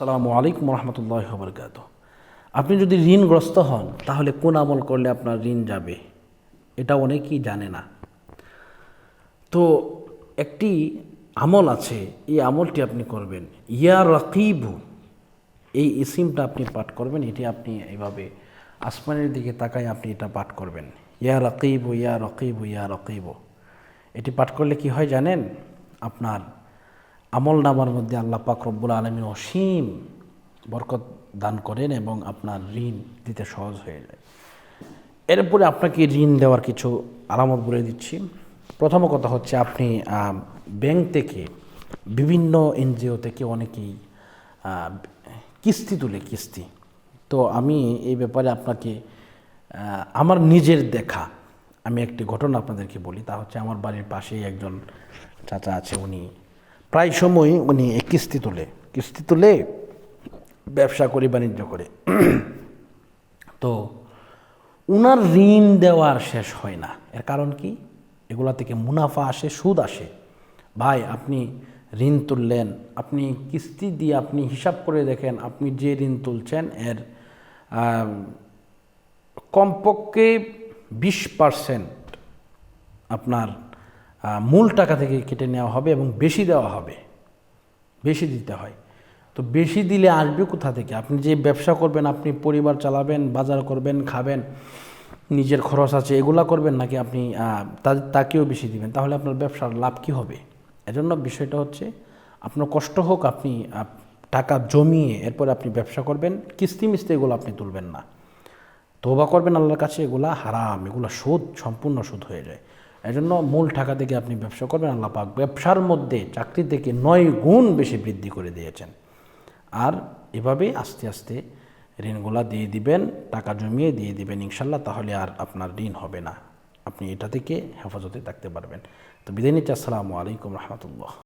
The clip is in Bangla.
সালামু আলাইকুম রহমতুল্লাহ বরকাত আপনি যদি ঋণগ্রস্ত হন, তাহলে কোন আমল করলে আপনার ঋণ যাবে? এটা অনেকেই জানে না। তো একটি আমল আছে, এই আমলটি আপনি করবেন। ইয়া রকিবু, এই ইসিমটা আপনি পাঠ করবেন, এটি আপনি এভাবে আসমানের দিকে তাকায় আপনি এটা পাঠ করবেন। ইয়া রকিব ইয়া রকিব ইয়া রকিব। এটি পাঠ করলে কি হয় জানেন? আপনার আমল নামার মধ্যে আল্লাহ পাক রব্বুল আলমী অসীম বরকত দান করেন এবং আপনার ঋণ দিতে সহজ হয়ে যায়। এরপরে আপনাকে ঋণ দেওয়ার কিছু আলামত বলে দিচ্ছি। প্রথম কথা হচ্ছে আপনি ব্যাংক থেকে বিভিন্ন এনজিও থেকে অনেকেই কিস্তি তুলে, কিস্তি। তো আমি এই ব্যাপারে আপনাকে আমার নিজের দেখা, আমি একটি ঘটনা আপনাদেরকে বলি। তা হচ্ছে আমার বাড়ির পাশেই একজন চাচা আছে, উনি প্রায় সময় উনি কিস্তি তোলে, কিস্তি তুলে ব্যবসা করে, বাণিজ্য করে। তো উনার ঋণ দেওয়ার শেষ হয় না। এর কারণ কি? এগুলা থেকে মুনাফা আসে, সুদ আসে। ভাই, আপনি ঋণ তুললেন, আপনি কিস্তি দিয়ে আপনি হিসাব করে দেখেন, আপনি যে ঋণ তুলছেন, এর কমপক্ষে বিশ পার্সেন্ট আপনার মূল টাকা থেকে কেটে নেওয়া হবে এবং বেশি দেওয়া হবে। বেশি দিতে হয়। তো বেশি দিলে আসবে কোথা থেকে? আপনি যে ব্যবসা করবেন, আপনি পরিবার চালাবেন, বাজার করবেন, খাবেন, নিজের খরচ আছে, এগুলা করবেন নাকি আপনি তাকেও বেশি দিবেন? তাহলে আপনার ব্যবসার লাভ কি হবে? এজন্য বিষয়টা হচ্ছে, আপনার কষ্ট হোক, আপনি টাকা জমিয়ে এরপর আপনি ব্যবসা করবেন, কিস্তি মিস্তি এগুলো আপনি তুলবেন না। তোবা করবেন আল্লাহর কাছে, এগুলা হারাম, এগুলা সুদ সম্পূর্ণ সুদ হয়ে যায়। এই জন্য মূল টাকা থেকে আপনি ব্যবসা করবেন, আল্লাহ পাক ব্যবসার মধ্যে চাকরি থেকে নয় গুণ বেশি বৃদ্ধি করে দিয়েছেন। আর এভাবে আস্তে আস্তে ঋণগুলা দিয়ে দিবেন, টাকা জমিয়ে দিয়ে দিবেন ইনশাল্লাহ, তাহলে আর আপনার ঋণ হবে না। আপনি এটা থেকে হেফাজতে থাকতে পারবেন। তো বিদায় নিচ্ছি, আসসালামু আলাইকুম রহমতুল্লাহ।